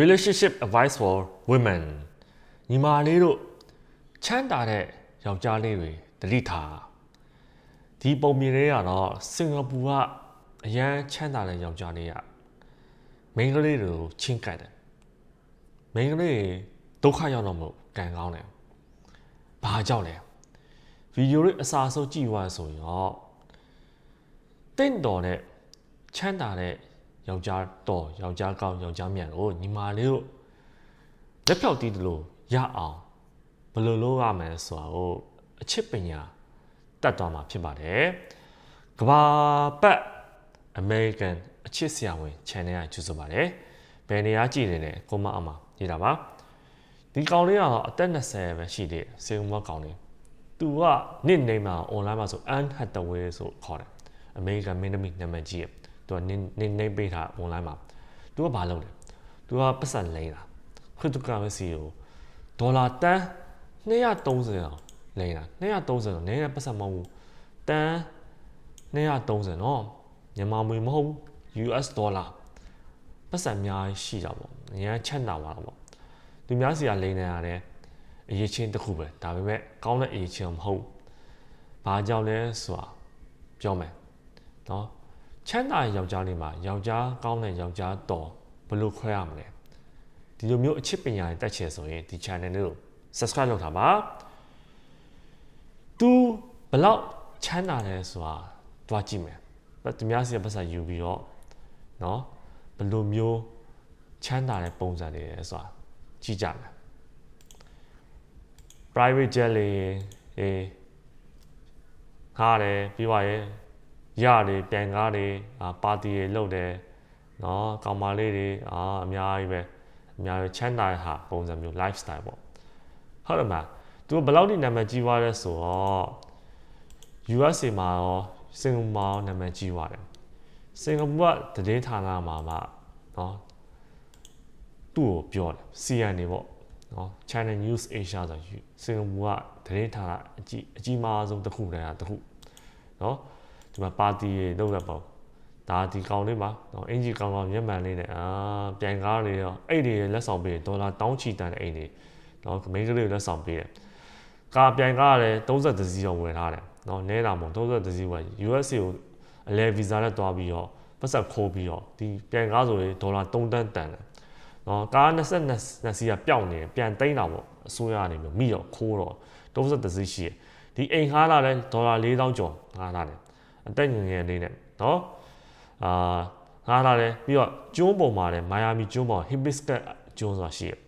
relationship advice for women ညီမလေးတို့ချမ်းသာတဲ့ယောက်ျားလေးတွေတတိထားဒီပုံမြင်လေးကတော့စင်ကာပူကအရန်ချမ်းသာတဲ့ယောက်ျားလေးကမိန်းကလေးတွေကိုချင်းကပ်တယ်မိန်းကလေးတွေဒုက္ခရောက်တော့မလို့ကံကောင်းတယ်ဘာကြောင့်လဲဗီဒီယိုလေးအစာဆုံးကြည့်သွားဆိုရင်တော့တင့်တော်တဲ့ချမ်းသာတဲ့ ယောက်ျားတော်ယောက်ျားကောင်းယောက်ျားမြတ်ကိုညီမလေးတို့လက်ဖြောက်တီးတယ်လို့ရအောင်ဘယ်လိုလုပ်ရမလဲဆိုတာကိုအချစ်ပညာတတ်သွားမှာဖြစ်ပါတယ်ကဘာပတ် American အချစ်ဆရာဝန် channel ကကျူးစွပါတယ်ဘယ်နေရာကြည့်နေလဲကိုမအမရေးတာပါဒီကောင်လေးကတော့အသက်20ပဲရှိသေးတယ်စေုံမကောင်လေးသူကနေ့နေမှာ online မှာဆို Anne Hathaway ဆိုခေါ်တယ် American မင်းသမီးနာမည်ကြီးရ သူကနင်းနင်းနေပေးတာ online မှာသူကဘာလုပ်လဲသူကပတ်စံလိမ့်တာ cryptocurrency ကိုဒေါ်လာတန်း230အောင်လိမ့်တာ230တော့နည်းနည်းပတ်စံမဟုတ်ဘူးတန်း230နော်မြန်မာငွေမဟုတ်ဘူး US ဒေါ်လာပတ်စံအများကြီးရှိတာပေါ့အများချက်နာပါတော့ပေါ့သူများစီကလိမ့်နေရတယ်အရေးချင်းတစ်ခုပဲဒါပေမဲ့ကောင်းတဲ့အရေးချင်းမဟုတ်ဘာကြောင့်လဲဆိုတာပြောမယ်နော် ချမ်းသာယောက်ျားလေးမှာယောက်ျားကောင်းတဲ့ယောက်ျားတော်ဘယ်လိုခွဲရမလဲဒီလိုမျိုးအချစ်ပညာတွေတက်ချင်ဆိုရင်ဒီ channel လေးကို subscribe လုပ်ထားပါသူဘယ်လောက်ချမ်းသာလဲဆိုတာတွားကြည့်မယ်သူများစီကပတ်စံယူပြီးတော့เนาะဘယ်လိုမျိုးချမ်းသာတဲ့ပုံစံတွေလဲဆိုတာကြည့်ကြမယ် private jet လေးအေးခါတယ်ပြီးပါရဲ့ ရတယ်ပြန်ကားတွေအာပါတီတွေလုပ်တယ်နော်ကောင်မလေးတွေအာအများကြီးပဲအများကြီးချမ်းသာဟာပုံစံမျိုး lifestyle ပေါ့ဟုတ်တယ်မလားသူကဘယ်လောက်ဒီနာမည်ကြီးွားလဲဆိုတော့ USA မှာရောစင်ကာပူမှာနာမည်ကြီးွားတယ်စင်ကာပူကသတင်းဌာနမှာမှနော်သူ့ကိုပြောတယ် CN နေပေါ့နော် China News Asia ဆိုစင်ကာပူကသတင်းဌာနအကြီးအကြီးမားဆုံးတစ်ခုတည်းဟာတစ်ခုနော် ဒီမှာပါတီတွေလုပ်ရပေါ့ဒါဒီကောင်လေးပါနော်အင်ဂျီကောင်ကောင်မျက်မှန်လေးနဲ့အာပြန်ကားလေးရောအဲ့ဒီလက်ဆောင်ပေးဒေါ်လာတောင်းချီတန်တဲ့အိမ်တွေနော်မိန်းကလေးလက်ဆောင်ပေးတယ်ကာပြန်ကားလည်း30စီးတော့ဝယ်ထားတယ်နော်နဲတာမို့30စီးဝယ် USA ကိုအလဲဗီဇာနဲ့တွားပြီးတော့ပတ်ဆက်ခိုးပြီးတော့ဒီပြန်ကားဆိုရင်ဒေါ်လာ3တန်းတန်တယ်နော်ကား22နှစ်စီးကပျောက်နေပြန်တိမ့်တာပေါ့အစိုးရအနေနဲ့မိတော့ခိုးတော့30စီးရှိတယ်ဒီအိမ်ငှားလာတဲ့ဒေါ်လာ4000ကျော်ငှားလာတယ် အသက်ငယ်ငယ်လေးနဲ့နော်အာငှားလာတယ်ပြီးတော့ကျွန်းပေါ်မှာလည်းမိုင်ယာမီကျွန်းပေါ် hibiscus ကျွန်းဆိုတာရှိတယ်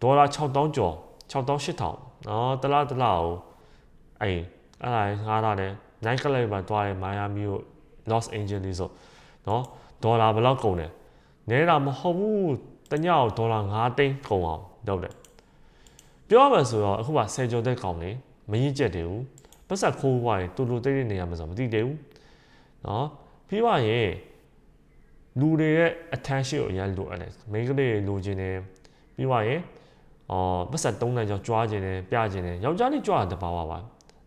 ဒေါ်လာ6000ကျော်6000 8000နော်တလားတလားကိုအဲ့အဲ့ဒါငှားလာတယ်နိုင်ကလေးမှာတွားတယ်မိုင်ယာမီကို Los Angeles ဆိုနော်ဒေါ်လာဘယ်လောက်ကုန်လဲနဲတာမဟုတ်ဘူးတညကိုဒေါ်လာ9သိန်းကုန်အောင်လုပ်တယ်ပြောရမယ်ဆိုတော့အခုကဆယ်ကျော်တဲ့ကောင်လေမရင်ကျက်တယ်ဘူး ပတ်ဆက်ခိုးသွားရင်တူတူတိတ်တိတ်နေရမှာဆိုမသိသေးဘူးเนาะပြီးသွားရင်လူတွေရဲ့ attention ကိုအရင်လိုအပ်တယ်မိန်းကလေးလိုချင်တယ်ပြီးသွားရင်အော်ပတ်ဆက်သုံးတန်းကြောင့်ကြွားခြင်းတယ်ပြခြင်းတယ်ယောက်ျားလေးကြွားတဲ့ဘာဝပါ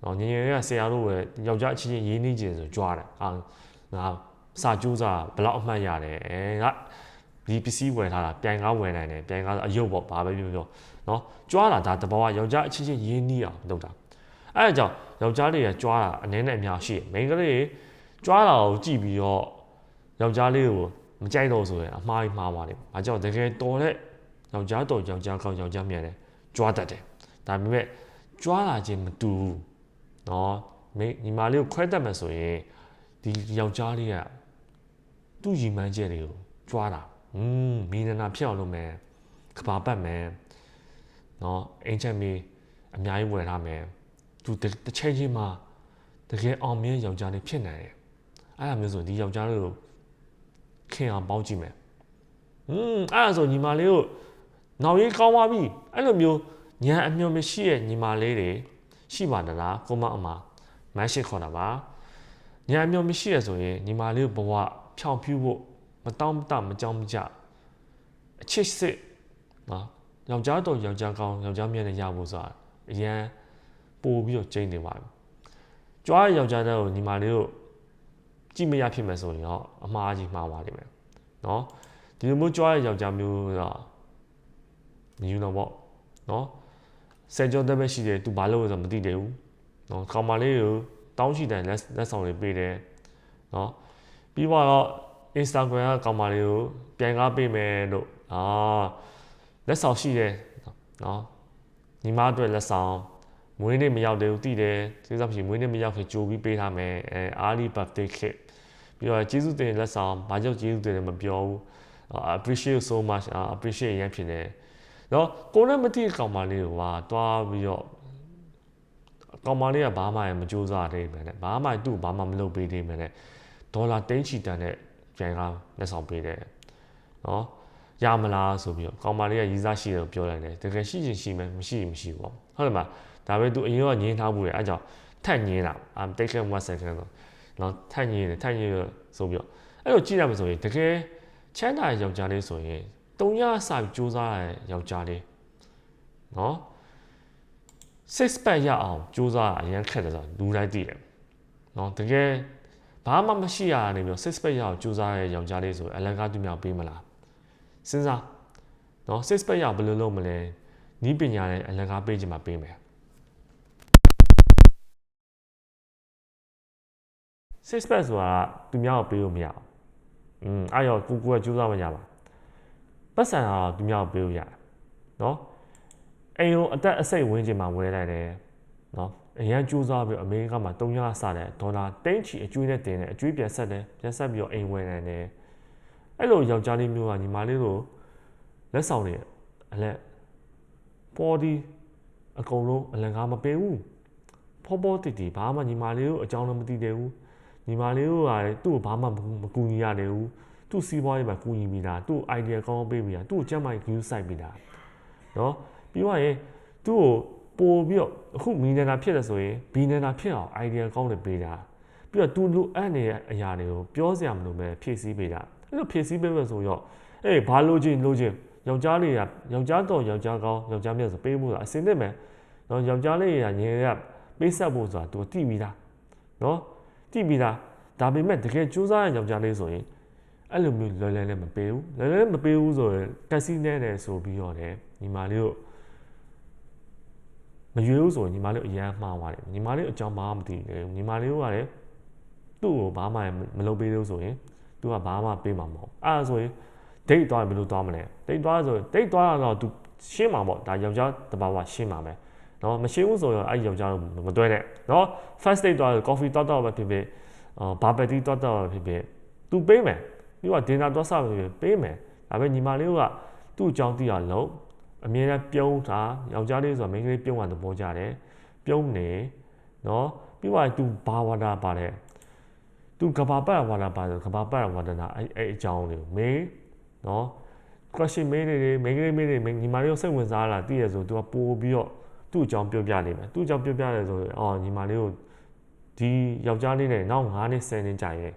နော်ငငယ်ကဆရာတို့ပဲယောက်ျားအချင်းချင်းရင်းနှီးခြင်းဆိုကြွားတယ်အာငါစာကြိုးစားဘလောက်အမှတ်ရတယ်အဲငါဒီပစ္စည်းဝယ်ထားတာပြန်ကားဝယ်နိုင်တယ်ပြန်ကားအယုတ်ပေါ့ဘာပဲပြောပြောနော်ကြွားတာဒါတဘောကယောက်ျားအချင်းချင်းရင်းနှီးအောင်လုပ်တာ အဲအကြောင်းယောက်ျားလေးကကြွားတာအနည်းနဲ့အများရှိတယ်မိန်းကလေးကြွားတာကိုကြည့်ပြီးတော့ယောက်ျားလေးကိုမကြိုက်တော့ဆိုရင်အမှားကြီးမှားပါတယ်။ဘာကြောင့်တကယ်တော်တဲ့ယောက်ျားတော်ယောက်ျားကောင်းယောက်ျားမြတ်တယ်ကြွားတတ်တယ်။ဒါပေမဲ့ကြွားလာခြင်းမတူဘူး။နော်မိညီမလေးကိုခွဲတတ်မယ်ဆိုရင်ဒီယောက်ျားလေးကသူ့ရီမှန်းချက်တွေကိုကြွားတာ။อืมမီနနာဖြစ်အောင်လုပ်မယ်။ကဘာပတ်မယ်။နော်အင်ချက်မီအများကြီးဝယ်ထားမယ်။ သူတစ်ချိန်ချင်းမှာတကယ်အောင်မြင်ယောက်ျားလေးဖြစ်နိုင်တယ်။အဲ့ဒါမျိုးဆိုဒီယောက်ျားလေးကိုခင်အောင်ပေါင်းကြည့်မယ်။อืมအဲ့ဒါဆိုညီမလေးကိုနောက်ရေးကောင်းသွားပြီ။အဲ့လိုမျိုးညာအမျိုးမရှိရဲ့ညီမလေးတွေရှိပါတလားကိုမအမမန်းရှိခေါ်တာပါ။ညာအမျိုးမရှိရဆိုရင်ညီမလေးဘဝဖြောင်ဖြူးဖို့မတောင်းတမကြောင်းမကြအချစ်စစ်နော်ယောက်ျားတော်ယောက်ျားကောင်းယောက်ျားမြတ်နဲ့ရဖို့ဆိုတာအရန် ပို့ပြီးတော့ကျိန်းနေပါပြီ။ကြွားယောက်ျားတဲ့ကိုညီမလေးတို့ကြည့်မရဖြစ်မယ်ဆိုရင်တော့အမှားကြီးမှားပါလိမ့်မယ်เนาะ ဒီလိုမျိုးကြွားတဲ့ယောက်ျားမျိုးကမယူတော့ပေါ့နော်ဆယ်ကျော်တက်ပဲရှိတယ်သူဘာလုပ်လဲဆိုတော့မသိတယ်ဘူးနော်ကောင်မလေးကိုတောင်းရှိတယ်လက်လက်ဆောင်တွေပေးတယ်နော်ပြီးတော့ Instagram ကကောင်မလေးကိုပြန်ကားပေးမယ်လို့အာလက်ဆောင်ရှိတယ်နော်ညီမအတွက်လက်ဆောင် မွေးနေ့မရောက်သေးဘူးတည်တယ်စိတ်ဆောက်ဖြစ်မွေးနေ့မရောက်ခင်ကြိုပြီးပေးထားမယ်အဲ early birthday kit ပြီးတော့ကျေးဇူးတင်လက်ဆောင်ဘာကြောင့်ကျေးဇူးတင်တယ်မပြောဘူး appreciate so much appreciate ရမ်းဖြစ်တယ်နော်ကိုနဲ့မတိကောင်မလေးကတွားပြီးတော့ကောင်မလေးကဘာမှမကြိုးစားသေးပဲနဲ့ဘာမှသူ့ဘာမှမလုပ်ပေးသေးပဲနဲ့ဒေါ်လာတိန်းချီတန်တဲ့ပြန်ကားလက်ဆောင်ပေးတယ်နော် ရမလားဆိုပြီးတော့ကောင်မလေးကရည်စားရှိတယ်ပြောလိုက်တယ်တကယ်ရှိချင်ရှိမယ်မရှိရင်မရှိဘူးပေါ့ဟုတ်တယ်မလားဒါပဲသူအရင်ကငင်းထားမှုတယ်အဲကြောင့်ထက်ငင်းတာ I'm taking one second ဆိုနော်ထက်ငင်းတယ်ထက်ငင်းရဆိုပြီးတော့အဲ့လိုကြည့်ရမှာဆိုရင်တကယ်ချမ်းသာတဲ့ယောက်ျားလေးဆိုရင်တုံရအစာစူးစမ်းရတဲ့ယောက်ျားလေးနော် six pack ရအောင်စူးစမ်းရအရင်ခက်တယ်ဆိုတော့လူတိုင်းသိတယ်နော်တကယ်ဘာမှမရှိရတာနေပြီး six pack ရအောင်စူးစမ်းရတဲ့ယောက်ျားလေးဆိုအလကားသူများပေးမလား စဉ်းစားနော် six pack ရဘယ်လိုလုပ်မလဲနီးပညာနဲ့အလကားပေးချင်မှပေးမယ် six pack ဆိုတာသူများကိုပေးလို့မရဘူးอืมအဲ့ရောကိုကိုကကြိုးစားမရပါပတ်စံကတော့သူများကိုပေးလို့ရတယ်နော်အိမ်ကိုအသက်အစိတ်ဝင်းချင်မှာဝယ်လိုက်တယ်နော်အရန်ကြိုးစားပြီးအမေရိကမှာ300စတဲ့ဒေါ်လာတိန့်ချီအကျွေးနဲ့တင်တယ်အကျွေးပြန်ဆက်တယ်ပြန်ဆက်ပြီးတော့အိမ်ဝယ်နိုင်တယ် အဲ့လိုယောက်ျားလေးမျိုးကညီမလေးတို့လက်ဆောင်တွေအလက်ပေါ်ဒီအကုန်လုံးအလံကားမပေးဘူးဖောပေါ်တီတီဘာမှညီမလေးတို့အကြောင်းလည်းမသိသေးဘူးညီမလေးတို့ကသူ့ကိုဘာမှမကူညီရတယ်ဘူးသူ့စီးပွားရေးမှာကူညီမိတာသူ့ idea ကောင်းပေးမိတာသူ့ကိုကျမ်းမာရေး view site မိတာနော်ပြီးတော့ရင်သူ့ကိုပို့ပြီးတော့အခုမီနနာဖြစ်တယ်ဆိုရင်ဘီနနာဖြစ်အောင် idea ကောင်းတွေပေးတာပြီးတော့သူလိုအပ်နေတဲ့အရာတွေကိုပြောစရာမလိုပဲဖြည့်ဆည်းပေးတာ အဲ့လိုဖြည့်ဆည်းပေးမယ်ဆိုတော့အေးဘာလို့ချင်းလို့ချင်းယောက်ျားလေးကယောက်ျားတော်ယောက်ျားကောင်းယောက်ျားမြတ်ဆိုပေးမှုတာအစင်းနဲ့မယ်နော်ယောက်ျားလေးကငယ်ရပေးဆက်ဖို့ဆိုတာသူတိပြီးသားနော်တိပြီးသားဒါပေမဲ့တကယ်စူးစမ်းရယောက်ျားလေးဆိုရင်အဲ့လိုမျိုးလွယ်လွယ်နဲ့မပေးဘူးလွယ်လွယ်မပေးဘူးဆိုရင်ကက်စီနဲတယ်ဆိုပြီးတော့လေညီမလေးတို့မရွေးဘူးဆိုရင်ညီမလေးအရန်မှားသွားတယ်ညီမလေးအကြောင်းဘာမှမသိဘူးညီမလေးတို့ကလည်းသူ့ကိုဘာမှမလုပ်ပေးလို့ဆိုရင် သူကဘာမှပေးမှာမဟုတ်အဲ့ဒါဆိုရင်ဒိတ်သွားရင်ဘယ်လိုသွားမလဲဒိတ်သွားဆိုဒိတ်သွားတော့သူရှင်းမှာပေါ့ဒါယောက်ျားတဘာဝရှင်းမှာမယ်နော်မရှင်းဘူးဆိုရင်အဲ့ယောက်ျားမတွဲနဲ့နော် first date သွား coffee တောက်တော့ပဲဖြစ်ဖြစ်အာဘာပဲတီတောက်တော့ပဲဖြစ်ဖြစ်သူပေးမယ်ပြီးတော့ dinner သွားစားပဲပေးမယ်ဒါပေမဲ့ညီမလေးကသူ့အကြောင်းသိရလို့အမြဲတမ်းပြုံးတာယောက်ျားလေးဆိုတာမိန်းကလေးပြုံးတာသဘောကျတယ်ပြုံးနေနော်ပြီးတော့ तू ဘာဝါဒပါတယ် သူကဘာပတ်ဝါလာပါဆိုကဘာပတ်ဝါဒနာအဲ့အဲ့အကြောင်းလေးမေးနော် question မေးနေတယ်မိန်းကလေးမေးနေမိန်းညီမလေးကိုစိတ်ဝင်စားလာသိရဆို तू ကပို့ပြီးတော့သူ့အကြောင်းပြောပြနေမယ်သူ့အကြောင်းပြောပြတယ်ဆိုရင်အော်ညီမလေးကိုဒီယောက်ျားလေးနဲ့နောက်9နှစ်10နှစ်ကြာရင်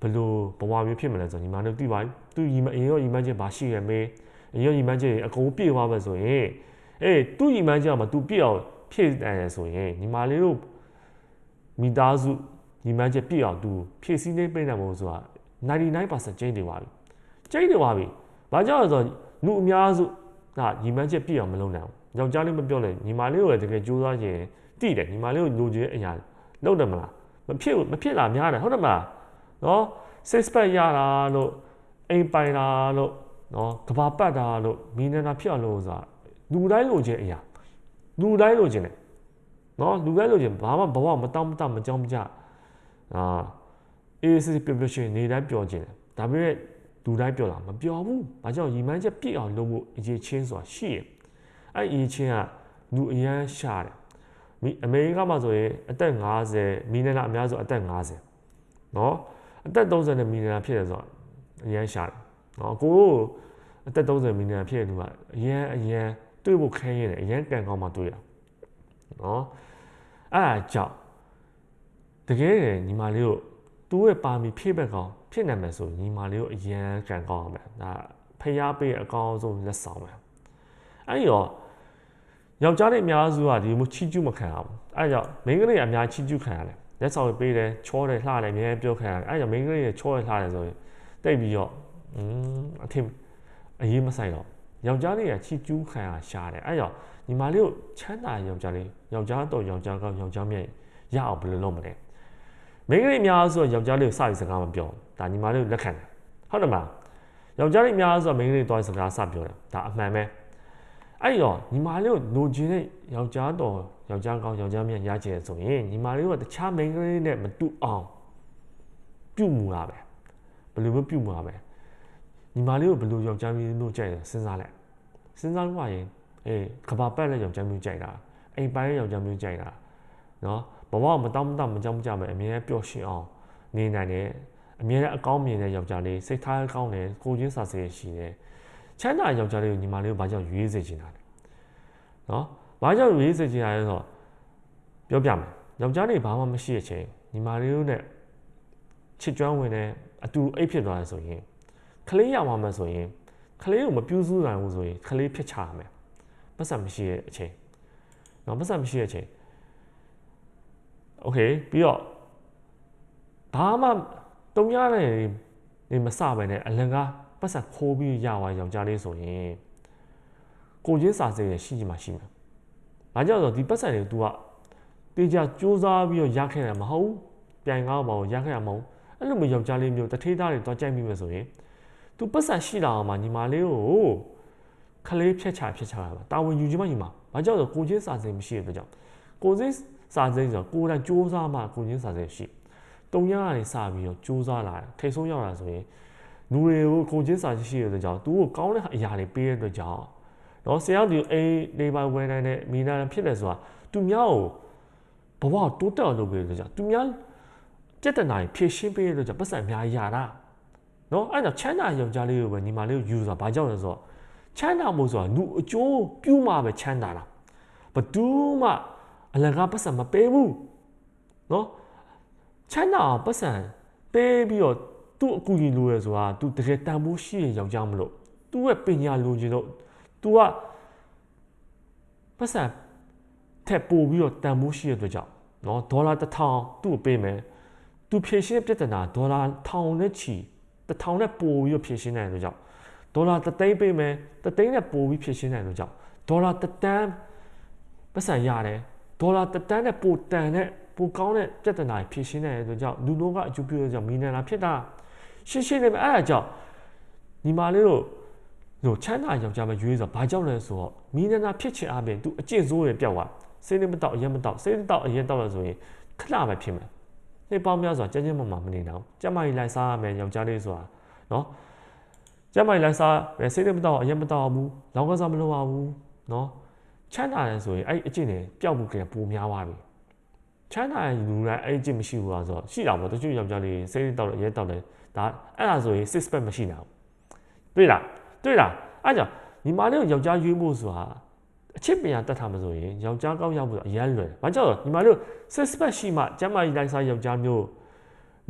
ဘလို့ဘဝမျိုးဖြစ်မလဲဆိုညီမတို့သိပါပြီသူညီမအရင်ရောညီမချင်းဘာရှိရမေးအရင်ရောညီမချင်းအကုန်ပြည့်သွားမယ်ဆိုရင်အေးသူညီမချင်းကမသူပြည့်အောင်ဖြည့်တယ်ဆိုရင်ညီမလေးတို့မိသားစု ညီမချင်းပြည့်အောင် तू ဖြည့်စည်းနေပြနေမှာဆိုတာ99%ကျင်းနေပါပြီကျင်းနေပါပြီဘာကြောင့်လဲဆိုတော့လူအများစုကညီမချင်းပြည့်အောင်မလုပ်နိုင်ဘူးယောက်ျားလေးမပြောလဲညီမလေးကိုလည်းတကယ်ကြိုးစားခြင်းတိတယ်ညီမလေးကိုလိုချင်အရာလုပ်တယ်မလားမဖြစ်မဖြစ်လာများတယ်ဟုတ်တယ်မလားနော် six pack ရတာလို့အိမ်ပိုင်တာလို့နော်ကဘာပတ်တာလို့မီနနာဖြစ်အောင်လို့ဆိုတာလူတိုင်းလိုချင်အရာလူတိုင်းလိုချင်တယ်နော်လူတိုင်းလိုချင်ဘာမှဘဝမတောင်းမတမကြောင်းမကြ အာအေးစစ်ပြပြရှင်နေတိုင်းပြောချင်တယ်ဒါပေမဲ့လူတိုင်းပြောတာမပြောဘူးဘာကြောင့်ရီမန်းချက်ပြည့်အောင်လုပ်ဖို့အရေးချင်းဆိုတာရှိရအဲ့အရေးချင်းကလူအရန်ရှာတယ်မိအမေရိကမှာဆိုရင်အသက်50မီနနာအများဆုံးအသက်50နော်အသက်30နဲ့မီနနာဖြစ်တယ်ဆိုတော့အရန်ရှာတယ်နော်ကိုအသက်30မီနနာဖြစ်တဲ့လူကအရန်အရန်တွေးဖို့ခဲရင်အရန်ကန်ကောင်းမှတွေးရနော်အဲ့ဒါကြောင့် တကယ်ညီမလေးတို့သူ့ရဲ့ပါမီဖြည့်ဘက်ကောင်ဖြစ်နိုင်မယ်ဆိုညီမလေးတို့အရန်ကန်ကောင်းအောင်ပဲဒါဖျားပေးအကောင်းဆုံးလက်ဆောင်ပဲအဲ့တော့ယောက်ျားတွေအများစုကဒီမျိုးချီကျူးမခံအောင်အဲ့ကြောင့်မိန်းကလေးအများချီကျူးခံရတယ်လက်ဆောင်ပေးတယ်ချောတယ်လှတယ်အများပြောခံရတယ်အဲ့ကြောင့်မိန်းကလေးချောတယ်လှတယ်ဆိုရင်တိတ်ပြီးတော့อืมအထင်အရေးမဆိုင်တော့ယောက်ျားလေးကချီကျူးခံရရှားတယ်အဲ့ကြောင့်ညီမလေးကိုချမ်းသာယောက်ျားလေးယောက်ျားတော့ယောက်ျားကောင်းယောက်ျားမြတ်ရအောင်ဘယ်လိုလုပ်မလဲ မိန်းကလေးအများဆိုယောက်ျားလေးကိုစပြီးစကားမပြောဒါညီမလေးကိုလက်ခံတယ်ဟုတ်တယ်မလားယောက်ျားလေးအများဆိုမိန်းကလေးတွားစကားစပြောတယ်ဒါအမှန်ပဲအဲ့တော့ညီမလေးကိုလိုချင်တဲ့ယောက်ျားတော်ယောက်ျားကောင်းယောက်ျားမြတ်ရချင်ဆိုရင်ညီမလေးကတခြားမိန်းကလေးနဲ့မတူအောင်ပြုမှုရပဲဘယ်လိုမျိုးပြုမှုရပဲညီမလေးကိုဘယ်လိုယောက်ျားမျိုးလို့ကြိုက်တယ်စဉ်းစားလိုက်စဉ်းစားလို့ရင်အေးကဘာပတ်လက်ယောက်ျားမျိုးကြိုက်တာအိမ်ပိုင်းယောက်ျားမျိုးကြိုက်တာနော် ဘဝမတောင်းမတမကြောက်မကြပဲအမြဲပျော်ရွှင်အောင်နေနိုင်တယ်အမြဲအကောင်းမြင်တဲ့ယောက်ျားလေးစိတ်ထားကောင်းတယ်ကိုချင်းစာစေးရှိတယ်ချမ်းသာယောက်ျားလေးကိုညီမလေးကိုဘာကြောင့်ရွေးစေချင်တာလဲနော်ဘာကြောင့်ရွေးစေချင်တာလဲဆိုတော့ပြောပြမယ်ယောက်ျားလေးဘာမှမရှိတဲ့အချိန်ညီမလေးတို့နဲ့ချစ်ကြွမ်းဝင်တဲ့အတူအိတ်ဖြစ်သွားတယ်ဆိုရင်ကလေးရမှာမယ်ဆိုရင်ကလေးကိုမပြူးစုနိုင်ဘူးဆိုရင်ကလေးဖြစ်ချရမယ်ပတ်စံမရှိတဲ့အချိန်နော်ပတ်စံမရှိတဲ့အချိန် โอเคပြီးတော့ဘာမှတုံရတဲ့နေမစပဲနဲ့အလကားပတ်စံခိုးပြီးရသွားယောက်ျားလေးဆိုရင်ကိုချင်းစာစေးရရှိချင်မှရှိမှာ။ဘာကြောင့်လဲဆိုတော့ဒီပတ်စံတွေ तू ကတေချာစူးစမ်းပြီးတော့ရခဲ့တယ်မဟုတ်ဘူး။ပြန်ကားပါဘူးရခဲ့ရမဟုတ်။အဲ့လိုမျိုးယောက်ျားလေးမျိုးတထေးသားတွေတော့ကြိုက်မိမယ်ဆိုရင် तू ပတ်စံရှိတာအောင်မှညီမလေးကိုခလေးဖြက်ချဖြက်ချတာပါ။တာဝန်ယူချင်မှညီမ။ဘာကြောင့်လဲဆိုကိုချင်းစာစေးမရှိတဲ့အတွက်ကြောင့်ကိုချင်း စာစိမ်းဆိုတော့ကိုယ်တိုင်စူးစမ်းမှကိုချင်းစာစိမ်းရှိတုံရကနေစပြီးတော့စူးစမ်းလာတယ်ထိတ်ဆုံးရောက်လာဆိုရင်လူတွေကိုကိုချင်းစာရှိရတဲ့ကြောင့်သူ့ကိုကောင်းတဲ့အရာတွေပေးရတဲ့အတွက်ကြောင့်နော်ဆရာကဒီအိမ်နေပါဝယ်နိုင်တဲ့မိနာဖြစ်တယ်ဆိုတာသူများကိုဘဝတိုးတက်အောင်လုပ်ပေးရတဲ့ကြောင့်သူများစက်တနာဖြည့်ရှင်းပေးရတဲ့ကြောင့်ပတ်စံအများကြီးရတာနော်အဲ့တော့ချမ်းသာယောက်ျားလေးကိုပဲညီမလေးကိုယူဆိုတာဘာကြောင့်လဲဆိုတော့ချမ်းသာမှုဆိုတာလူအကျိုးပြုမှပဲချမ်းသာတာဘသူမှ အလကားပတ်စံမပေးဘူးနော်ချမ်းသာအောင်ပတ်စံပေးပြီးတော့သူ့အကူကြီးလိုရဆိုတာ तू တကယ်တန်ဖိုးရှိရင်ယောက်ျားမလို့ तू ရဲ့ပညာလိုချင်လို့ तू ကပတ်စံထက်ပို့ပြီးတော့တန်ဖိုးရှိတဲ့အတွက်ကြောင့်နော်ဒေါ်လာတစ်ထောင်သူ့ကိုပေးမယ် तू ဖြည့်ရှင်းပြဿနာဒေါ်လာထောင်နဲ့ချီတစ်ထောင်နဲ့ပို့ပြီးတော့ဖြည့်ရှင်းနိုင်တဲ့အတွက်ကြောင့်ဒေါ်လာတစ်သိန်းပေးမယ်တစ်သိန်းနဲ့ပို့ပြီးဖြည့်ရှင်းနိုင်တဲ့အတွက်ကြောင့်ဒေါ်လာတစ်တန်းပတ်စံရတယ် ဒေါ်လာတတန်းနဲ့ပိုတန်တဲ့ပိုကောင်းတဲ့ပြဿနာဖြေရှင်းတဲ့အတွက်ကြောင့်လူတို့ကအကျိုးပြုရကြောင့်မီနန်လာဖြစ်တာရှင်းရှင်းလေးပဲအဲ့ဒါကြောင့်ညီမလေးတို့တို့ချမ်းသာယောက်ျားမရွေးဆိုဘာကြောင့်လဲဆိုတော့မီနန်လာဖြစ်ချင်အပြင် तू အကျင့်ဆိုးတွေပြောက်သွားစိတ်နဲ့မတော့အရင်မတော့စိတ်နဲ့တော့အရင်တော့လို့ဆိုရင်ခဏပဲဖြစ်မယ်နေပေါင်းများစွာကြမ်းကြမ်းမှမှမနေတော့ကြမ်းမကြီးလိုက်စားရမယ်ယောက်ျားလေးဆိုတာနော်ကြမ်းမကြီးလိုက်စားရစိတ်နဲ့မတော့အရင်မတော့ဘူးလောင်းကစားမလုပ်ရဘူးနော် ချမ်းသာတယ်ဆိုရင်အဲ့အကျင့်တွေပျောက်မှုကပိုများသွားပြီချမ်းသာရင်လူတိုင်းအဲ့အကျင့်မရှိဘူးလားဆိုတော့ရှိတာပေါ့တချို့ယောက်ျားလေးစိတ်တောက်တယ်ရဲတောက်တယ်ဒါအဲ့ဒါဆိုရင် six pack မရှိတာတွေ့လားတွေ့လားအဲ့ကြောင့်ညီမလေးကိုယောက်ျားရွေးဖို့ဆိုတာအချစ်ပညာတတ်ထားမဆိုရင်ယောက်ျားကောင်းရောက်ဖို့အရန်လွယ်ဘာကြောင့်ညီမလေး six pack ရှိမှကျမ်းမာရေးတိုင်းစားယောက်ျားမျိုး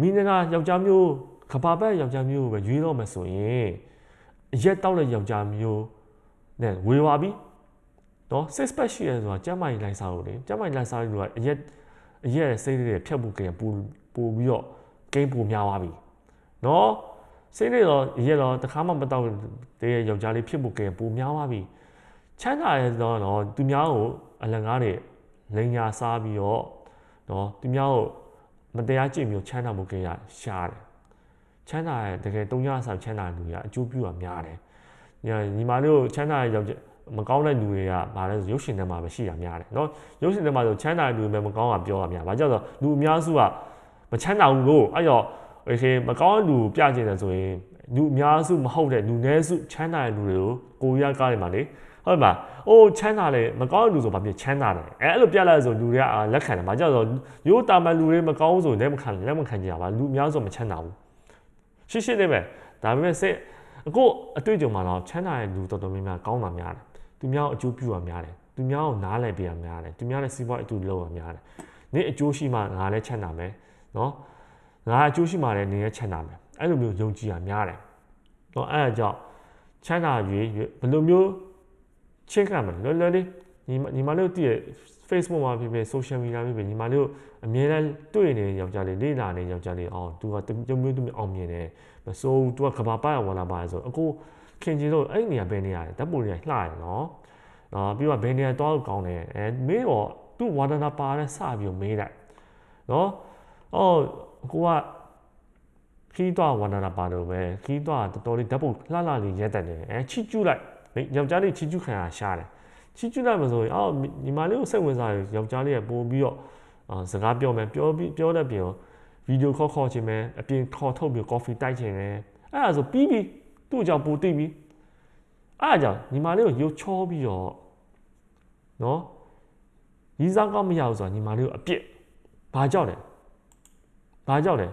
မိနနာယောက်ျားမျိုးကဘာပတ်ယောက်ျားမျိုးကိုပဲရွေးတော့မယ်ဆိုရင်အရက်တောက်တဲ့ယောက်ျားမျိုးနဲ့ဝေပါပြီ နော် six pack ရှိရဲဆိုတာကျမ်းမာရေးလိုက်စားလို့လေကျမ်းမာရေးလိုက်စားလို့ကအရက်အရက်စိတ်တွေဖြတ်ဖို့ကပူပူပြီးတော့ဂိမ်းပူများသွားပြီနော်စိတ်တွေတော့အရက်တော့တခါမှမတော့တဲ့ယောက်ျားလေးဖြစ်ဖို့ကပူများသွားပြီချမ်းသာရဲတော့နော်သူများကိုအလကားတွေလိန်ညာစားပြီးတော့နော်သူများကိုမတရားကြည့်မျိုးချမ်းသာမှုကရရှားတယ်ချမ်းသာရဲ့တကယ်တုံးရဆောင်ချမ်းသာလူရအကျိုးပြုတာများတယ်ညီမလေးကိုချမ်းသာရဲ့ယောက်ျား မကောင်းတဲ့လူတွေကဗာလဲဆိုရုပ်ရှင်ထဲမှာပဲရှိတာများတယ်เนาะရုပ်ရှင်ထဲမှာဆိုချမ်းသာတဲ့လူတွေပဲမကောင်းတာပြောတာများဘာကြောင့်ဆိုလူအများစုကမချမ်းသာဘူးလို့အဲ့တော့โอเคမကောင်းတဲ့လူပြကျင်တယ်ဆိုရင်လူအများစုမဟုတ်တဲ့လူနည်းစုချမ်းသာတဲ့လူတွေကိုကိုရီးယားကားတွေမှာလေဟုတ်မှာအိုးချမ်းသာတယ်မကောင်းတဲ့လူဆိုဘာဖြစ်ချမ်းသာတယ်အဲအဲ့လိုပြလိုက်ဆိုလူတွေကလက်ခံတယ်ဘာကြောင့်ဆိုရိုးတာမန်လူတွေမကောင်းဆိုလက်မခံလက်မခံကြပါလူအများစုမချမ်းသာဘူးရှင်းရှင်းလေးပဲဒါပေမဲ့စိတ်အခုအတွေ့အကြုံမှာတော့ချမ်းသာတဲ့လူတော်တော်များများကောင်းတာများတယ် သူများကိုအကျိုးပြုရများတယ်သူများကိုနားလည်ပေးရများတယ်သူများနဲ့စီးပွားအတူလုပ်ရများတယ်နင့်အကျိုးရှိမှငါလည်းချမ်းသာမယ်နော်ငါအကျိုးရှိမှလည်းနင်လည်းချမ်းသာမယ်အဲ့လိုမျိုးယုံကြည်ရများတယ်နော်အဲ့ဒါကြောင့်ချမ်းသာရွေးဘယ်လိုမျိုးချင်းကမလဲလွယ်လွယ်လေးညီညီမလေးတို့တည့်ရ Facebook မှာဖြစ်ဖြစ် social media ဖြစ်ဖြစ်ညီမလေးတို့အမြဲတမ်းတွေ့နေတဲ့ယောက်ျားလေးလေ့လာနေတဲ့ယောက်ျားလေးအော် तू ကတမျိုးတမျိုးအောင်မြင်တယ်မစိုး तू ကကဘာပါရဝလာပါဆိုအခု ခင်ကြီးတို့အဲ့နေရာဘယ်နေရာလဲဓာတ်ပုံတွေကလှရနော်နော်ပြီးတော့ဘယ်နေရာတောက်ကောင်းတယ်အဲမေးတော့သူ့ဝါဒနာပါတဲ့စပြီးမေးလိုက်နော်အော်ကိုကခီးတော့ဝါဒနာပါတော့ပဲခီးတော့တော်တော်လေးဓာတ်ပုံလှလှလေးရက်တက်တယ်အဲချီကျူးလိုက်ယောက်ျားလေးချီကျူးခံရရှားတယ်ချီကျူးလိုက်မဆိုရင်အော်ညီမလေးကိုစိတ်ဝင်စားရယောက်ျားလေးကပို့ပြီးတော့အာစကားပြောမယ်ပြောပြီးပြောတဲ့ပြင်ဗီဒီယိုခေါ်ခေါ်ခြင်းပဲအပြင်ခေါ်ထုတ်ပြီးကော်ဖီတိုက်ခြင်းပဲအဲ့ဒါဆိုပြီးပြီး သူ့ကြောင့်ပိုတိပြီးအဲ့ဒါကြောင့်ညီမလေးကိုရုပ်ချောပြီးတော့နော်ရီးစားကောင်းမရဘူးဆိုတာညီမလေးကိုအပြစ်ဘာကြောက်လဲဘာကြောက်လဲ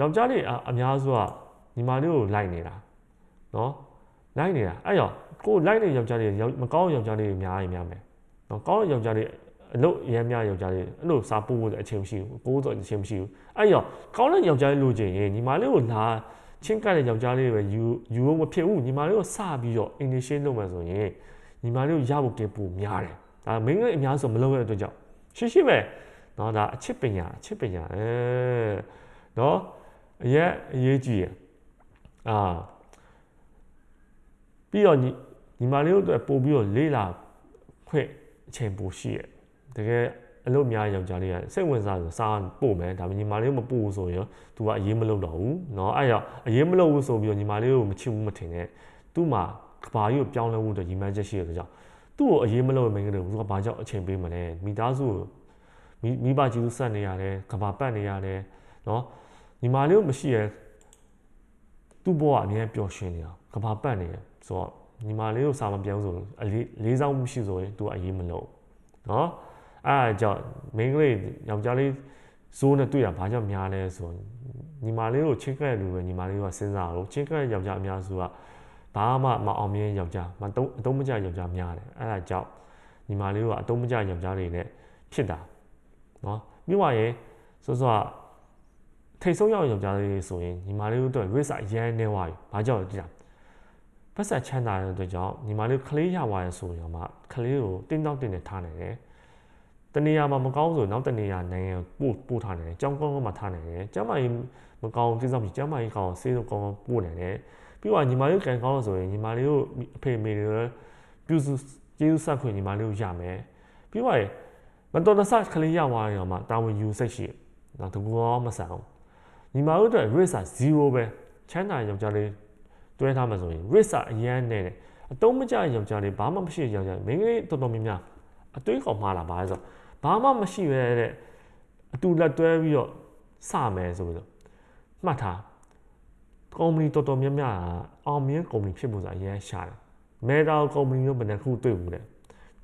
ယောက်ျားလေးအများစုကညီမလေးကိုလိုက်နေတာနော်လိုက်နေတာအဲ့ရောကိုလိုက်နေယောက်ျားလေးမကောင်းယောက်ျားလေးအများကြီးများမယ်နော်ကောင်းတဲ့ယောက်ျားလေးအလုပ်အရင်များယောက်ျားလေးအဲ့လိုစားပို့ဖို့အချိန်မရှိဘူးကိုးဆိုအချိန်မရှိဘူးအဲ့ရောကောင်းတဲ့ယောက်ျားလေးလိုချင်ရင်ညီမလေးကိုလာ ချင်းကတဲ့ယောက်ျားလေးပဲယူယူဖို့မဖြစ်ဘူးညီမလေးကိုစပြီးတော့ initiate လုပ်မှဆိုရင်ညီမလေးကိုရဖို့ကပိုများတယ်ဒါမင်းကအများဆိုမလုပ်ရတဲ့အတွက်ကြောင့်ရှိရှိပဲเนาะဒါအချစ်ပညာအချစ်ပညာအဲเนาะအရက်အရေးကြီးရအာပြီးတော့ညီညီမလေးတို့အတွက်ပို့ပြီးတော့လေးလာခွင့်အချိန်ပိုရှိရတကယ် အလုပ်များယောက်ျားလေးကစိတ်ဝင်စားဆိုစားပို့မယ်ဒါပေမဲ့ညီမလေးမပို့ဘူးဆိုရင် तू ကအရေးမလုပ်တော့ဘူးเนาะအဲ့တော့အရေးမလုပ်ဘူးဆိုပြီးတော့ညီမလေးကိုမချစ်ဘူးမထင်နဲ့သူ့မှာကဘာကြီးကိုပြောင်းလဲဖို့အတွက်ညီမချက်ရှိရတဲ့ကြောင့်သူ့ကိုအရေးမလုပ်မင်းကလေးကဘာကြောင့်အချိန်ပေးမလဲမိသားစုမိမိဘကြီးစုဆက်နေရတယ်ကဘာပတ်နေရတယ်เนาะညီမလေးကိုမရှိရသူ့ဘဝအမြဲပျော်ရွှင်နေတာကဘာပတ်နေရဆိုတော့ညီမလေးကိုစာမပြောင်းဆိုအလေးလေးစားမှုရှိဆိုရင် तू အရေးမလုပ်เนาะ အဲ့ဒါကြောင့်မိန်းကလေးယောက်ျားလေးဇိုးနဲ့တွေ့တာဘာကြောင့်များလဲဆိုညီမလေးကိုချစ်ခဲ့လူပဲညီမလေးကစဉ်းစားတော့ချစ်ခဲ့ယောက်ျားအများစုကဘာမှမအောင်မြင်ယောက်ျားမတုံးအတုံးမကျယောက်ျားများတယ်အဲ့ဒါကြောင့်ညီမလေးကအတုံးမကျယောက်ျားတွေနဲ့ဖြစ်တာနော်မြဝရဲ့စောစောထိတ်ဆုံးရောက်ယောက်ျားလေးဆိုရင်ညီမလေးတို့အတွက် risk အရန်နေသွားပြီဘာကြောင့်လဲကြည့်ပတ်ဆက်ချမ်းသာတဲ့အတွက်ကြောင့်ညီမလေးကလေးရသွားရဆိုရင်မှကလေးကိုတင်းတောက်တင်းနဲ့ထားနိုင်တယ် နေရာမှာမကောင်းဆိုနောက်တနေရာနိုင်ငံပို့ပို့ထားနိုင်တယ်ကြောင်းကောင်းကောင်းမှထားနိုင်တယ်ကျမ်းမာရေးမကောင်းကိစ္စမရှိကျမ်းမာရေးကောင်းဆေးကောင်းကောင်းပို့နိုင်တယ်ပြီးတော့ညီမလေးကန်ကောင်းလို့ဆိုရင်ညီမလေးကိုအဖေမေတွေပြုစုကျေးဇူးဆက်ခွင့်ညီမလေးကိုရမယ်ပြီးတော့မတော်တဆကလေးရသွားရင်မှတာဝန်ယူစိတ်ရှိတော့တကူရောမဆန်အောင်ညီမတို့အတွက် risk 0ပဲချမ်းသာယောက်ျားလေးတွဲထားမှဆိုရင် risk အရန်နေတယ်အတုံးမကျယောက်ျားလေးဘာမှမရှိယောက်ျားမိန်းကလေးတော်တော်များများအတွေးခေါ်မှားလာပါဆို ဘာမှမရှိပဲတဲ့အတူလက်တွဲပြီးတော့စမယ်ဆိုပြီးတော့မှတ်ထားကုမ္ပဏီတော်တော်များများအောင်မြင်ကုမ္ပဏီဖြစ်ဖို့ဆိုတာအရင်ရှာတယ် Meta ကုမ္ပဏီရောဘယ်နှခုတွေ့ဘူးလဲ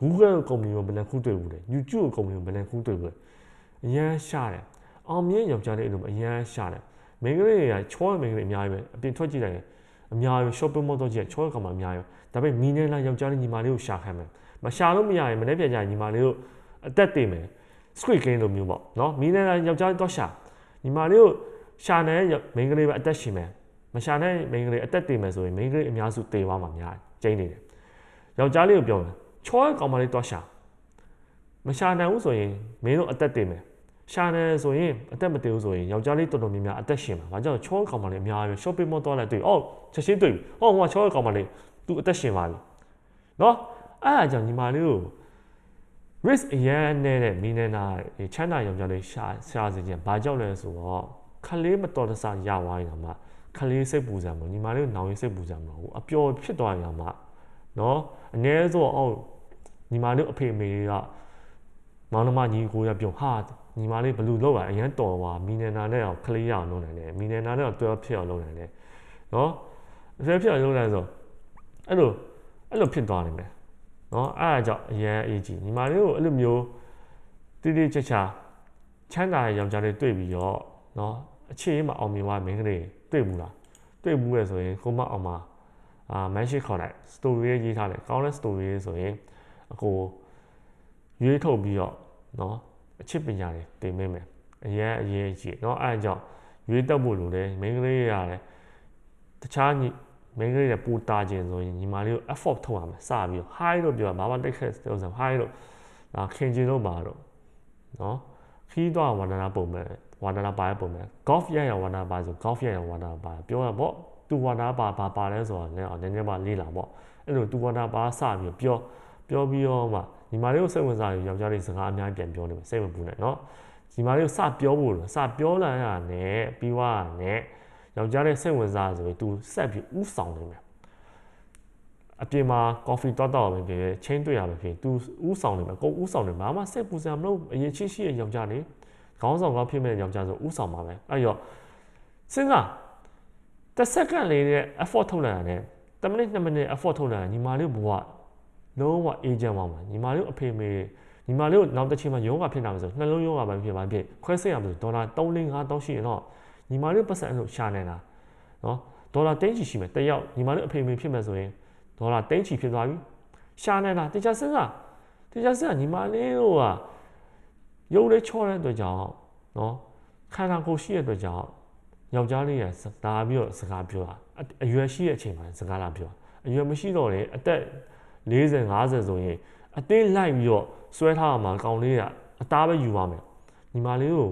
Google ကုမ္ပဏီရောဘယ်နှခုတွေ့ဘူးလဲ YouTube ကုမ္ပဏီရောဘယ်နှခုတွေ့ဘူးလဲအရင်ရှာတယ်အောင်မြင်ယောက်ျားလေးအဲ့လိုအရင်ရှာတယ်မိန်းကလေးတွေကချောမိန်းကလေးအများကြီးပဲအပြင်ထွက်ကြည့်လိုက်ရင်အများကြီး shopping mall တော့ကြည့်ချောကောင်မှအများကြီးဒါပေမဲ့မီနေလာယောက်ျားလေးညီမလေးကိုရှာခိုင်းမယ်မရှာလို့မရရင်မနေ့ပြန်ကြရင်ညီမလေးကို အသက်တည်မယ် squid game လိုမျိုးပေါ့နော်မီနေလာယောက်ျားလေးတော့ရှာညီမလေးကိုရှာနေမိန်းကလေးပဲအသက်ရှင်မယ်မရှာတဲ့မိန်းကလေးအသက်တည်မယ်ဆိုရင်မိန်းကလေးအများစုတည်သွားမှာများကျင်းနေတယ်ယောက်ျားလေးကိုပြောတယ်ချောကောင်မလေးတော့ရှာမရှာနိုင်ဘူးဆိုရင်မင်းတို့အသက်တည်မယ်ရှာနေဆိုရင်အသက်မတည်ဘူးဆိုရင်ယောက်ျားလေးတော်တော်များများအသက်ရှင်မှာ။ဘာကြောင့်ချောကောင်မလေးအများကြီး shopping mall သွားလိုက်တွေ့။အော်ချက်ချင်းတွေ့ပြီ။ဟောဟိုကချောကောင်မလေးသူအသက်ရှင်ပါပြီ။နော်အဲ့အကြောင်းညီမလေးကို risk အရန်နေတဲ့မီနနာချမ်းသာယောက်ျားလေးရှာရှာစီခြင်းဘာကြောင့်လဲဆိုတော့ခလေးမတော်တဆရသွားရင်တော့မှခလေးစိတ်ပူစံမလို့ညီမလေးကိုနောင်ရင်စိတ်ပူစံမလို့အပျော်ဖြစ်သွားရင်မှနော်အ ਨੇ ဆိုအောက်ညီမလေးအဖေမေတွေကမောင်နှမညီကိုရပြုံဟာညီမလေးဘလူလောက်ရအရန်တော်ပါမီနနာနဲ့တော့ခလေးရအောင်လုပ်နိုင်တယ်မီနနာနဲ့တော့တွဲဖြစ်အောင်လုပ်နိုင်တယ်နော်တွဲဖြစ်အောင်လုပ်နိုင်ဆိုအဲ့လိုအဲ့လိုဖြစ်သွားနိုင်တယ် နော်အဲ့ဒါကြောင့်အရန်အရေးကြီးညီမလေးကိုအဲ့လိုမျိုးတိတိကျကျချမ်းသာတဲ့ယောက်ျားလေးတွေ့ပြီးတော့နော်အခြေအမအောင်မြင်သွားမင်းကလေးတွေ့ဘူးလားတွေ့ဘူးလေဆိုရင်ကိုမအောင်မှာအာမန်ရှိခေါ်လိုက်စတိုရီရေးထားတယ်ကောင်းတဲ့စတိုရီဆိုရင်အကိုရွေးထုတ်ပြီးတော့နော်အချစ်ပညာတွေတင်မိမယ်အရန်အရေးကြီးနော်အဲ့ဒါကြောင့်ရွေးတက်ဖို့လိုတယ်မင်းကလေးရတယ်တခြား မိန်းကလေးတွေပူတာခြင်းဆိုရင်ညီမလေးကို effort ထုတ်ရမယ်စပြီးတော့ high လို့ပြောတာဘာမှတိတ်ခက်စံ high လို့ဒါခင်ကျင်တို့ပါတော့နော်ခီးတော့ဝန္ဒနာပုံမဲ့ဝန္ဒနာပါရဲ့ပုံမဲ့ golf ရရဝန္ဒနာပါဆို golf ရရဝန္ဒနာပါပြောရပေါ့သူဝန္ဒနာပါပါပါလဲဆိုတော့လည်းနည်းနည်းပါလေးလာပေါ့အဲ့လိုသူဝန္ဒနာပါစပြီးပြောပြောပြီးတော့မှညီမလေးကိုစိတ်ဝင်စားရယောက်ျားလေးစကားအများကြီးပြန်ပြောနေမယ်စိတ်မပူနဲ့နော်ညီမလေးကိုစပြောဖို့လို့စပြောလာရနဲ့ပြီးွားရနဲ့ ယောက်ျားလေးစိတ်ဝင်စားဆိုရင် तू ဆက်ပြီးဥဆောင်နေမယ်အပြင်မှာ coffee တောက်တော့ပဲဖြစ်ဖြစ်ချင်းတွေ့ရပဲဖြစ် तू ဥဆောင်နေမှာကိုဥဆောင်နေမှာမစိတ်ပူစရာမလို့အရင်ချင်းရှိရဲ့ယောက်ျားလေးခေါင်းဆောင်ကောင်းဖြစ်မဲ့ယောက်ျားဆိုဥဆောင်ပါပဲအဲ့ရောစဉ်းစားတစ်စက္ကန့်လေးနဲ့ effort ထုတ်လိုက်ရတယ်10မိနစ်2မိနစ် effort ထုတ်လိုက်ရညီမလေးဘဝလုံးဝ agent ပါမှာညီမလေးအဖေမေညီမလေးကိုနောက်တစ်ချိန်မှာယောဂဖြစ်လာမယ်ဆိုနှလုံးယောဂပဲဖြစ်ပါဖြစ်ခွဲစိတ်ရမယ်ဆိုဒေါ်လာ3 5 5တောင်းရှိရင်တော့ ညီမလေးပတ်စံအဲ့လိုရှာနေတာနော်ဒေါ်လာသိန်းချီရှိမယ်တယောက်ညီမလေးအဖေမေဖြစ်မယ်ဆိုရင်ဒေါ်လာသိန်းချီဖြစ်သွားပြီရှာနေတာတခြားစဉ်းစားတခြားစဉ်းစားညီမလေးတို့ကရုပ်လေးချောတဲ့အတွက်ကြောင့်နော်ခန္ဓာကိုယ်ရှိတဲ့အတွက်ကြောင့်ယောက်ျားလေးရလာပြီးတော့စကားပြောတာအရွယ်ရှိတဲ့အချိန်မှာစကားလာပြောအရွယ်မရှိတော့လေအသက်40 50ဆိုရင်အသေးလိုက်ပြီးတော့ဆွဲထားရမှာကောင်လေးကအသားပဲယူပါမယ်ညီမလေးကို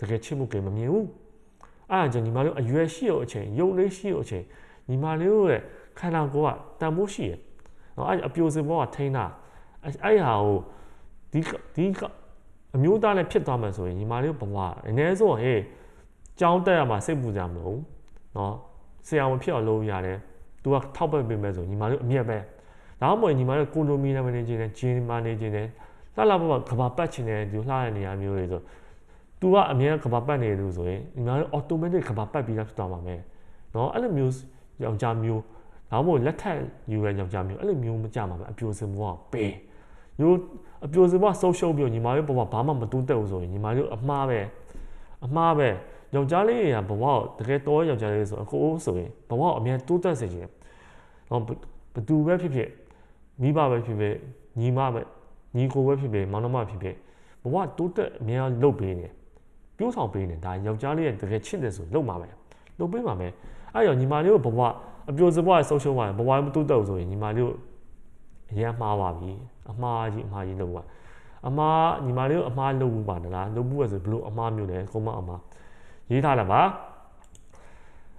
တကယ်ချစ်မှုကမမြင်ဘူး အဲ့ဒါကြောင့်ညီမလေးအရွယ်ရှိတဲ့အချိန်ရုပ်လေးရှိတဲ့အချိန်ညီမလေးရဲ့ခန္ဓာကိုယ်ကတန်ဖိုးရှိရဲ့နော်အဲ့အပြိုစင်ဘောကထိန်းတာအဲ့ဟာကိုဒီဒီအမျိုးသားနဲ့ဖြစ်သွားမှဆိုရင်ညီမလေးဘဝအနည်းဆုံးဟေးကြောင်းတက်ရမှာစိတ်ပူကြမလို့နော်ဆရာမဖြစ်အောင်လုပ်ရတယ်။ तू ကထောက်ပံ့ပေးမယ်ဆိုညီမလေးအမြက်ပဲ။ဒါမှမဟုတ်ညီမလေးကိုလိုမီနာမနေခြင်းနဲ့ဂျင်းမာနေခြင်းနဲ့လှလှပပကဘာပတ်ခြင်းနဲ့ဒီလှရနေရမျိုးတွေဆို तू ကအမြဲကဘာပတ်နေလို့ဆိုရင်ညီမလေး automatic ကဘာပတ်ပြီးသားဖြစ်သွားမှာမယ်။နော်အဲ့လိုမျိုးယောက်ျားမျိုးဒါမှမဟုတ်လက်ထက်ယူရယောက်ျားမျိုးအဲ့လိုမျိုးမကြမှာပဲအပြိုစင်ဘဝပေး။ယူအပြိုစင်ဘဝဆုပ်ရှုပ်ပြီးညီမလေးဘဝဘာမှမတူးတက်ဘူးဆိုရင်ညီမလေးအမှားပဲအမှားပဲ။ယောက်ျားလေးတွေကဘဝကိုတကယ်တော်ယောက်ျားလေးဆိုအကိုဆိုရင်ဘဝကိုအမြဲတိုးတက်စေချင်။ဟောဘသူပဲဖြစ်ဖြစ်မိဘပဲဖြစ်ဖြစ်ညီမပဲညီကိုပဲဖြစ်ဖြစ်မောင်နှမဖြစ်ဖြစ်ဘဝတိုးတက်အများလှုပ်ပေးနေ ပြိုးဆောင်ပေးနေဒါယောက်ျားလေးရဲ့တကယ်ချစ်တယ်ဆိုလုပ်မှာပဲလုပ်ပေးမှာပဲအဲ့တော့ညီမလေးကိုဘဝအပြိုစပွားဆုံးရှုံးသွားရင်ဘဝမတူတော့ဆိုရင်ညီမလေးကိုအရင်မှားပါပြီအမှားကြီးအမှားကြီးလုပ်ပါအမှားညီမလေးကိုအမှားလုပ်ဘူးပါလားလုပ်ဘူးပဲဆိုဘလို့အမှားမျိုးလဲခုံမအမှားရေးထားလာပါ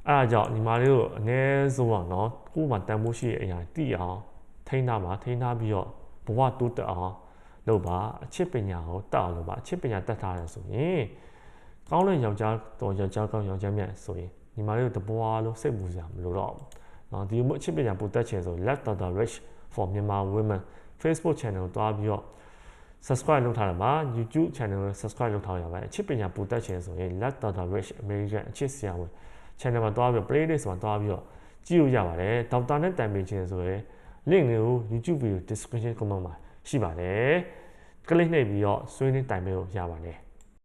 အဲ့ဒါကြောင့်ညီမလေးကိုအငဲဆုံးအောင်နော်ကို့မှာတန်ဖိုးရှိတဲ့အရာတိအောင်ထိန်းထားပါထိန်းထားပြီးတော့ဘဝတိုးတက်အောင်လုပ်ပါအချစ်ပညာကိုတအောင်လုပ်ပါအချစ်ပညာတတ်ထားရဆိုရင် ကောင်းတဲ့ယောက်ျားတော်ယောက်ျားကောင်းယောက်ျားမြတ်ဆိုရင်ညီမလေးတို့တပွားလို့စိတ်ပူစရာမလိုတော့ဘူး။နော်ဒီအချစ်ပညာပူတတ်ချင်ဆို Let Dr. Rich for Myanmar Women Facebook channel ကိုတွားပြီးတော့ subscribe လုပ်ထားတာပါ YouTube channel ကို subscribe လုပ်ထားရပါတယ်အချစ်ပညာပူတတ်ချင်ဆိုရင် Let Dr. Rich American အချစ်ဆရာဝန် channel မှာတွားပြီး playlist မှာတွားပြီးတော့ကြည့်လို့ရပါတယ်ဒေါက်တာနဲ့တိုင်ပင်ချင်ဆိုရင် link တွေကို YouTube video description comment မှာရှိပါတယ်ကလစ်နှိပ်ပြီးတော့ဆွေးနွေးတိုင်ပင်လို့ရပါတယ်